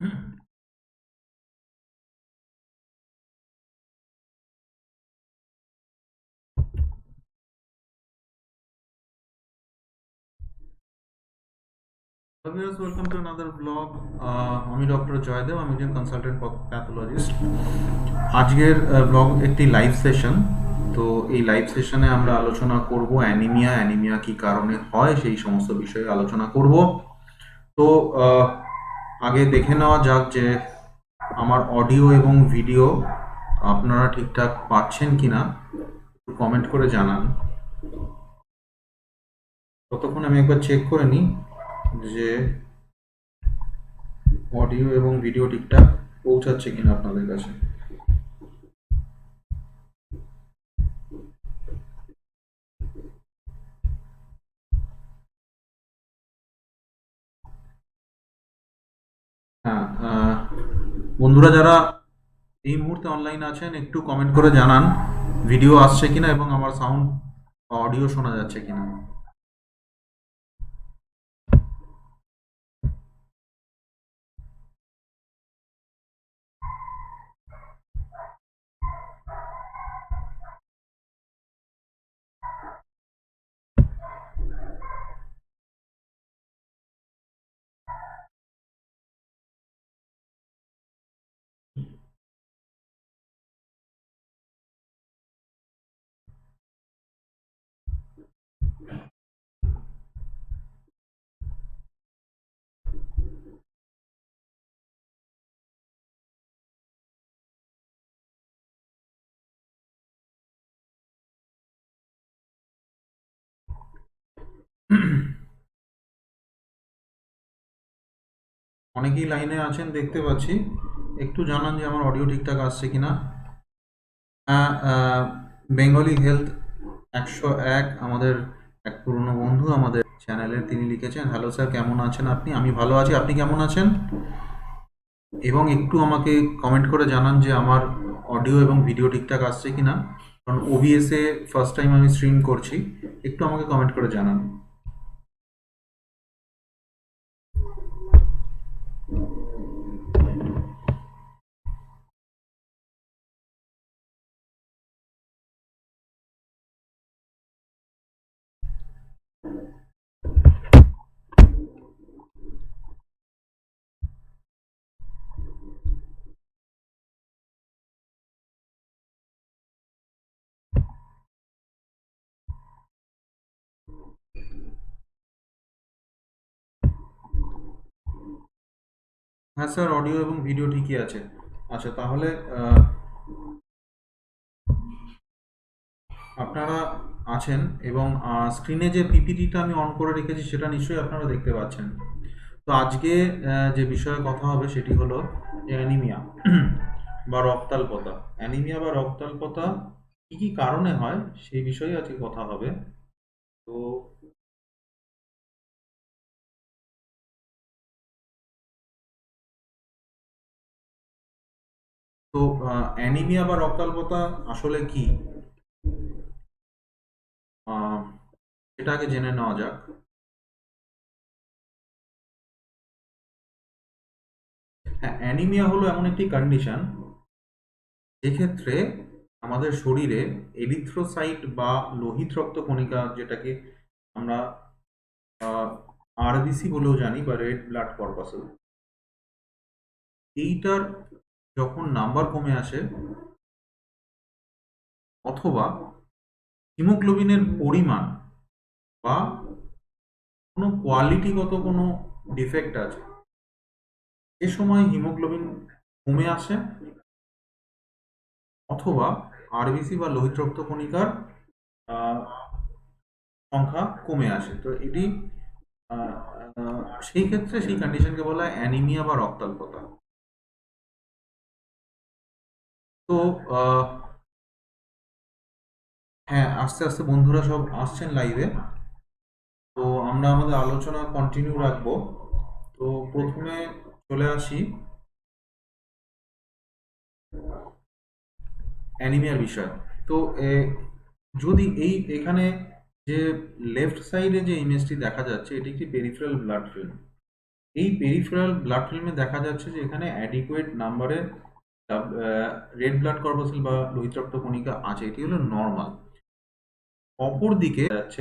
Hello viewers, welcome to. Uh, আমি doctor Joydev আমি একজন কনসালটেন্ট প্যাথোলজিস্ট আজকের ব্লগ একটি লাইভ সেশন তো এই লাইভ সেশনে আমরা আলোচনা করব অ্যানিমিয়া অ্যানিমিয়া কি কারণে হয় সেই সমস্ত বিষয়ে আলোচনা করব। তো আহ, আগে দেখে নেওয়া যাক যে আমার অডিও এবং ভিডিও আপনারা ঠিকঠাক পাচ্ছেন কিনা কমেন্ট করে জানান। ততক্ষণ আমি একবার চেক করে নিই যে অডিও এবং ভিডিও ঠিকঠাক পৌঁছাচ্ছে কিনা আপনাদের কাছে। হ্যাঁ বন্ধুরা যারা এই মুহূর্তে অনলাইন আছেন, একটু কমেন্ট করে জানান ভিডিও আসছে কিনা এবং আমার সাউন্ড অডিও শোনা যাচ্ছে কিনা। অনেকেই লাইনে আছেন, দেখতে পাচ্ছি। একটু জানান যে আমার অডিও ঠিকঠাক আসছে কিনা। হ্যাঁ বেঙ্গলি হেলথ একশো এক, আমাদের এক পুরনো বন্ধু আমাদের চ্যানেলের তিনি লিখেছেন হ্যালো স্যার কেমন আছেন আপনি? আমি ভালো আছি, আপনি কেমন আছেন? এবং একটু আমাকে কমেন্ট করে জানান যে আমার অডিও এবং ভিডিও ঠিকঠাক আসছে কিনা। কারণ ওবিএসে ফার্স্ট টাইম আমি স্ট্রিম করছি, একটু আমাকে কমেন্ট করে জানান। হ্যাঁ স্যার অডিও এবং ভিডিও ঠিকই আছে। আচ্ছা তাহলে আপনারা আছেন এবং স্ক্রিনে যে পিপিটিটা আমি অন করে রেখেছি, সেটা নিশ্চয়ই আপনারা দেখতে পাচ্ছেন। তো আজকে যে বিষয়ে কথা হবে সেটি হলো অ্যানিমিয়া বা রক্তাল্পতা অ্যানিমিয়া বা রক্তাল্পতা কি কি কারণে হয়, সেই বিষয়ে আজকে কথা হবে। তো তো অ্যানিমিয়া বা রক্তাল্পতা আসলে কি? সেটা আগে জেনে নেওয়া যাক। হ্যাঁ অ্যানিমিয়া হলো এমন একটি কন্ডিশন যেক্ষেত্রে আমাদের শরীরে এরিথ্রোসাইট বা লোহিত রক্ত কণিকা যেটাকে আমরা আরবিসি বলেও জানি বা রেড ব্লাড কর্পাসেল এইটার যখন নাম্বার কমে আসে অথবা হিমোগ্লোবিনের পরিমাণ বা কোনো কোয়ালিটিগত কোনো ডিফেক্ট আছে এ সময় হিমোগ্লোবিন কমে আসে অথবা আরবিসি বা লোহিত রক্ত কণিকার আহ, সংখ্যা কমে আসে। তো এটি সেই ক্ষেত্রে সেই কন্ডিশনকে বলা হয় অ্যানিমিয়া বা রক্তাল্পতা। তো হ্যাঁ আস্তে আস্তে বন্ধুরা সব আসছেন লাইভে তো আমরা আমাদের আলোচনা কন্টিনিউ রাখব। তো প্রথমে চলে আসি। অ্যানিমিয়ার বিষয়। তো যদি এই, এখানে যে লেফট সাইডে যে ইমেজটি দেখা যাচ্ছে, এটি একটি পেরিফেরাল ব্লাড ফিল্ম এই পেরিফেরাল ব্লাড ফিল্মে দেখা যাচ্ছে যে এখানে অ্যাডিকুয়েট নাম্বারে রেড ব্লাড কর্পাসেল বা লোহিত রক্ত কণিকা আছে এটি হলো নর্মাল অপর দিকে যাচ্ছে